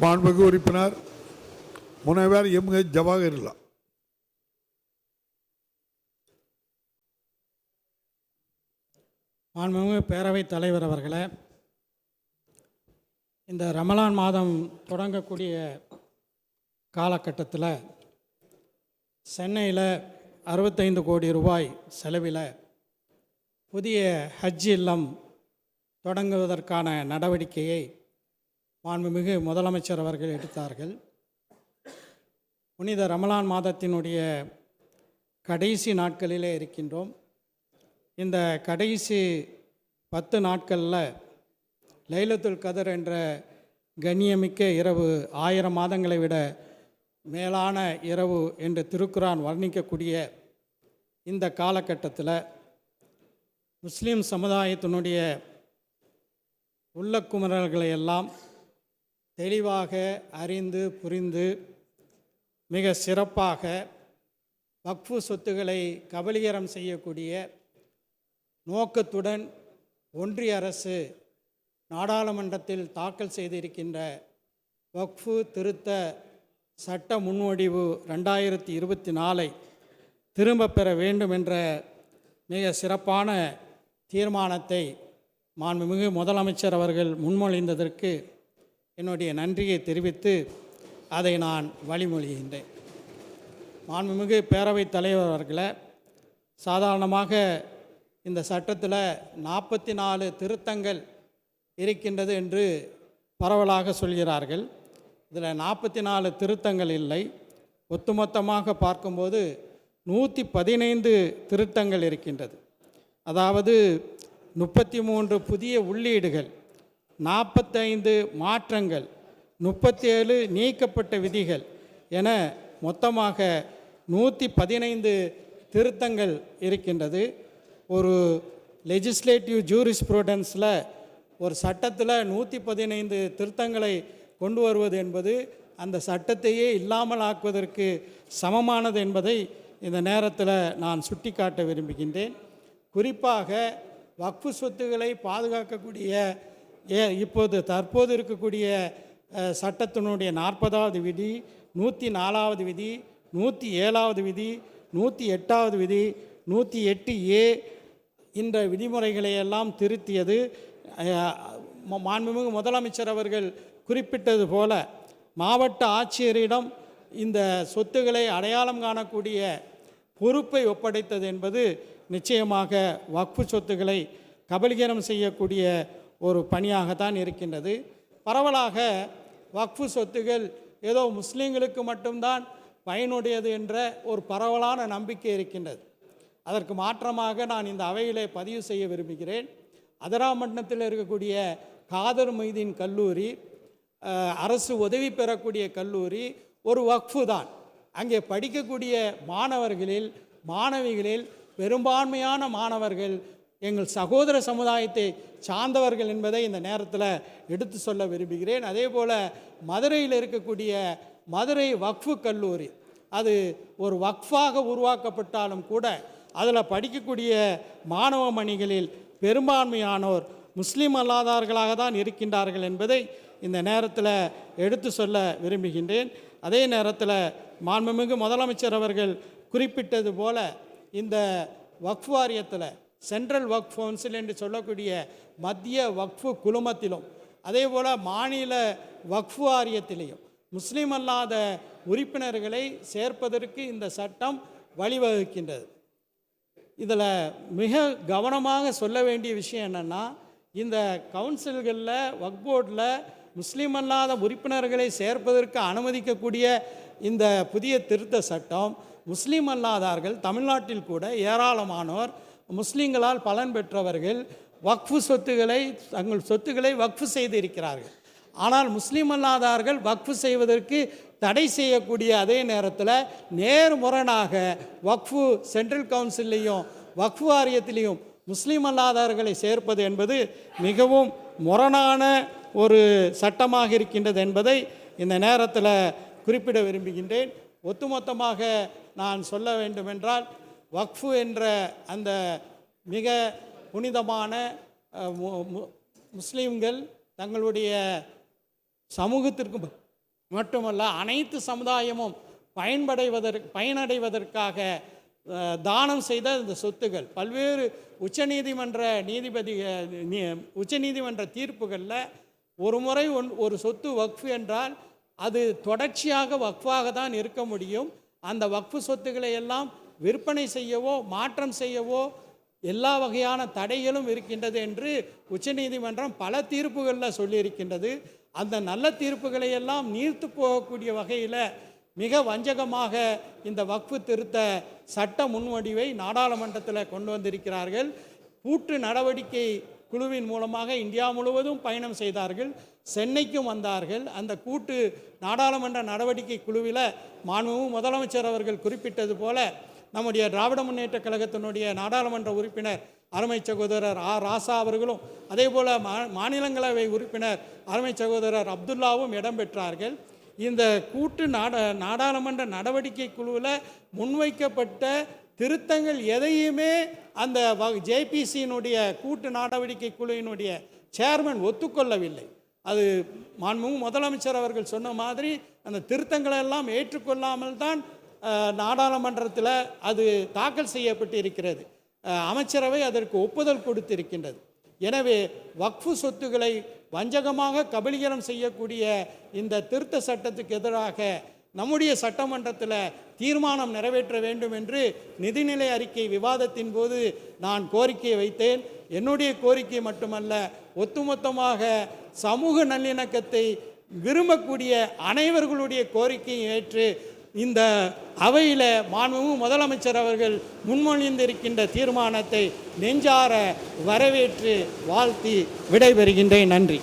மாண்புமிகு உறுப்பினர் முனைவர் எம் ஹெச் ஜவாஹிர்லா. மாண்புமிகு பேரவைத் தலைவர் அவர்களே இந்த ரமலான் மாதம் தொடங்கக்கூடிய காலகட்டத்தில் சென்னையில் அறுபத்தைந்து கோடி ரூபாய் செலவில் புதிய ஹஜ் இல்லம் தொடங்குவதற்கான நடவடிக்கையை மாண்புமிகு முதலமைச்சர் அவர்கள் எடுத்தார்கள். புனித ரமலான் மாதத்தினுடைய கடைசி நாட்களிலே இருக்கின்றோம். இந்த கடைசி பத்து நாட்களில் லைலத்துல் கதர் என்ற கண்ணியமிக்க இரவு ஆயிரம் மாதங்களை விட மேலான இரவு என்று திருக்குறான் வர்ணிக்கக்கூடிய இந்த காலகட்டத்தில் முஸ்லீம் சமுதாயத்தினுடைய உள்ள எல்லாம் தெளிவாக அறிந்து புரிந்து மிக சிறப்பாக வக்ஃபு சொத்துக்களை கபலீகரம் செய்யக்கூடிய நோக்கத்துடன் ஒன்றிய அரசு நாடாளுமன்றத்தில் தாக்கல் செய்திருக்கின்ற வக்ஃபு திருத்த சட்ட முன்வடிவு ரெண்டாயிரத்தி இருபத்தி நாலை திரும்பப் பெற வேண்டும் என்ற மிக சிறப்பான தீர்மானத்தை மாண்புமிகு முதலமைச்சர் அவர்கள் முன்மொழிந்ததற்கு என்னுடைய நன்றியை தெரிவித்து அதை நான் வழிமொழிகின்றேன். மாண்புமிகு பேரவைத் தலைவர் அவர்களை சாதாரணமாக இந்த சட்டத்தில் நாற்பத்தி நாலு திருத்தங்கள் இருக்கின்றது என்று பரவலாக சொல்கிறார்கள். இதில் நாற்பத்தி நாலு திருத்தங்கள் இல்லை. ஒட்டுமொத்தமாக பார்க்கும்போது நூற்றி பதினைந்து திருத்தங்கள் இருக்கின்றது. அதாவது முப்பத்தி மூன்று புதிய உள்ளீடுகள் நாற்பத்தைந்து மாற்றங்கள் முப்பத்தி ஏழு நீக்கப்பட்ட விதிகள் என மொத்தமாக நூற்றி பதினைந்து திருத்தங்கள் இருக்கின்றது. ஒரு லெஜிஸ்லேட்டிவ் ஜூரிஸ்ப்ரூடன்ஸில் ஒரு சட்டத்தில் நூற்றி பதினைந்து திருத்தங்களை கொண்டு வருவது என்பது அந்த சட்டத்தையே இல்லாமல் ஆக்குவதற்கு சமமானது என்பதை இந்த நேரத்தில் நான் சுட்டிக்காட்ட விரும்புகின்றேன். குறிப்பாக வக்ஃபு சொத்துக்களை பாதுகாக்கக்கூடிய ஏ இப்போது தற்போது இருக்கக்கூடிய சட்டத்தினுடைய நாற்பதாவது விதி நூற்றி நாலாவது விதி நூற்றி ஏழாவது விதி நூற்றி எட்டாவது விதி நூற்றி எட்டு ஏ என்ற விதிமுறைகளை எல்லாம் திருத்தியது. மாண்புமிகு முதலமைச்சர் அவர்கள் குறிப்பிட்டது போல மாவட்ட ஆட்சியரிடம் இந்த சொத்துக்களை அடையாளம் காணக்கூடிய பொறுப்பை ஒப்படைத்தது என்பது நிச்சயமாக வக்ஃபு சொத்துக்களை கபலீகரம் செய்யக்கூடிய ஒரு பணியாகத்தான் இருக்கின்றது. பரவலாக வக்ஃபு சொத்துகள் ஏதோ முஸ்லீம்களுக்கு மட்டும்தான் பயனுடையது என்ற ஒரு பரவலான நம்பிக்கை இருக்கின்றது. அதற்கு மாற்றமாக நான் இந்த அவையிலே பதிவு செய்ய விரும்புகிறேன். அதராமட்டணத்தில் இருக்கக்கூடிய காதர் மொய்தீன் கல்லூரி அரசு உதவி பெறக்கூடிய கல்லூரி ஒரு வக்ஃபு தான். அங்கே படிக்கக்கூடிய மாணவர்களில் மாணவிகளில் பெரும்பான்மையான மாணவர்கள் எங்கள் சகோதர சமுதாயத்தை சார்ந்தவர்கள் என்பதை இந்த நேரத்தில் எடுத்து சொல்ல விரும்புகிறேன். அதே போல் மதுரையில் இருக்கக்கூடிய மதுரை வக்ஃபு கல்லூரி அது ஒரு வக்ஃபாக உருவாக்கப்பட்டாலும் கூட அதில் படிக்கக்கூடிய மாணவ மணிகளில் பெரும்பான்மையானோர் முஸ்லீம் அல்லாதார்களாக தான் இருக்கின்றார்கள் என்பதை இந்த நேரத்தில் எடுத்து சொல்ல விரும்புகின்றேன். அதே நேரத்தில் மாண்புமிகு முதலமைச்சர் அவர்கள் குறிப்பிட்டது போல இந்த வக்ஃப் வாரியத்தில் சென்ட்ரல் வக்ஃப் கவுன்சில் என்று சொல்லக்கூடிய மத்திய வக்ஃபு குழுமத்திலும் அதே போல் மாநில வக்ஃபு வாரியத்திலையும் முஸ்லீம் அல்லாத உறுப்பினர்களை சேர்ப்பதற்கு இந்த சட்டம் வழிவகுக்கின்றது. இதில் மிக கவனமாக சொல்ல வேண்டிய விஷயம் என்னென்னா இந்த கவுன்சில்களில் வக் போர்டில் முஸ்லீம் அல்லாத உறுப்பினர்களை சேர்ப்பதற்கு அனுமதிக்கக்கூடிய இந்த புதிய திருத்த சட்டம் முஸ்லீம் அல்லாதார்கள் தமிழ்நாட்டில் கூட ஏராளமானோர் முஸ்லீம்களால் பலன் பெற்றவர்கள் வக்ஃபு சொத்துக்களை தங்கள் சொத்துக்களை வக்ஃபு செய்திருக்கிறார்கள். ஆனால் முஸ்லீம் அல்லாதார்கள் வக்ஃபு செய்வதற்கு தடை செய்யக்கூடிய அதே நேரத்தில் நேர்முரணாக வக்ஃபு சென்ட்ரல் கவுன்சிலையும் வக்ஃபு வாரியத்திலையும் முஸ்லீம் அல்லாதார்களை சேர்ப்பது என்பது மிகவும் முரணான ஒரு சட்டமாக இருக்கின்றது என்பதை இந்த நேரத்தில் குறிப்பிட விரும்புகின்றேன். ஒட்டுமொத்தமாக நான் சொல்ல வேண்டுமென்றால் வக்ஃபு என்ற அந்த மிக புனிதமான முஸ்லீம்கள் தங்களுடைய சமூகத்திற்கு மட்டுமல்ல அனைத்து சமுதாயமும் பயன்படைவதற்கு பயனடைவதற்காக தானம் செய்த இந்த சொத்துகள் பல்வேறு உச்சநீதிமன்ற நீதிபதி உச்சநீதிமன்ற தீர்ப்புகளில் ஒரு முறை ஒன் ஒரு சொத்து வக்ஃபு என்றால் அது தொடர்ச்சியாக வக்ஃபாக தான் இருக்க முடியும். அந்த வக்ஃபு சொத்துக்களை எல்லாம் விற்பனை செய்யவோ மாற்றம் செய்யவோ எல்லா வகையான தடைகளும் இருக்கின்றது என்று உச்சநீதிமன்றம் பல தீர்ப்புகளில் சொல்லியிருக்கின்றது. அந்த நல்ல தீர்ப்புகளை எல்லாம் நீர்த்து போகக்கூடிய வகையில் மிக வஞ்சகமாக இந்த வக்ஃபு திருத்த சட்ட முன்வடிவை நாடாளுமன்றத்தில் கொண்டு வந்திருக்கிறார்கள். கூட்டு நடவடிக்கை குழுவின் மூலமாக இந்தியா முழுவதும் பயணம் செய்தார்கள். சென்னைக்கும் வந்தார்கள். அந்த கூட்டு நாடாளுமன்ற நடவடிக்கை குழுவில் மாண்புமிகு முதலமைச்சர் அவர்கள் குறிப்பிட்டது போல நம்முடைய திராவிட முன்னேற்ற கழகத்தினுடைய நாடாளுமன்ற உறுப்பினர் அருமை சகோதரர் ஆ ராசா அவர்களும் அதே போல் மா மாநிலங்களவை உறுப்பினர் அருமை சகோதரர் அப்துல்லாவும் இடம்பெற்றார்கள் இந்த கூட்டு நாட நாடாளுமன்ற நடவடிக்கை குழுவில் முன்வைக்கப்பட்ட திருத்தங்கள் எதையுமே அந்த வ ஜேபிசியினுடைய கூட்டு நடவடிக்கை குழுவினுடைய சேர்மன் ஒத்துக்கொள்ளவில்லை. அது மாண்புமிகு முதலமைச்சர் அவர்கள் சொன்ன மாதிரி அந்த திருத்தங்களெல்லாம் ஏற்றுக்கொள்ளாமல் தான் நாடாளுமன்றத்தில் அது தாக்கல் செய்யப்பட்டு இருக்கிறது அமைச்சரவை அதற்கு ஒப்புதல் கொடுத்திருக்கின்றது. எனவே வக்ஃபு சொத்துக்களை வஞ்சகமாக கபலீகரம் செய்யக்கூடிய இந்த திருத்த சட்டத்துக்கு எதிராக நம்முடைய சட்டமன்றத்தில் தீர்மானம் நிறைவேற்ற வேண்டும் என்று நிதிநிலை அறிக்கை விவாதத்தின் போது நான் கோரிக்கையை வைத்தேன். என்னுடைய கோரிக்கை மட்டுமல்ல ஒட்டுமொத்தமாக சமூக நல்லிணக்கத்தை விரும்பக்கூடிய அனைவர்களுடைய கோரிக்கையை ஏற்று இந்த அவையில் மாண்புமிகு முதலமைச்சர் அவர்கள் முன்மொழிந்திருக்கின்ற தீர்மானத்தை நெஞ்சார வரவேற்று வாழ்த்தி விடைபெறுகின்றேன். நன்றி.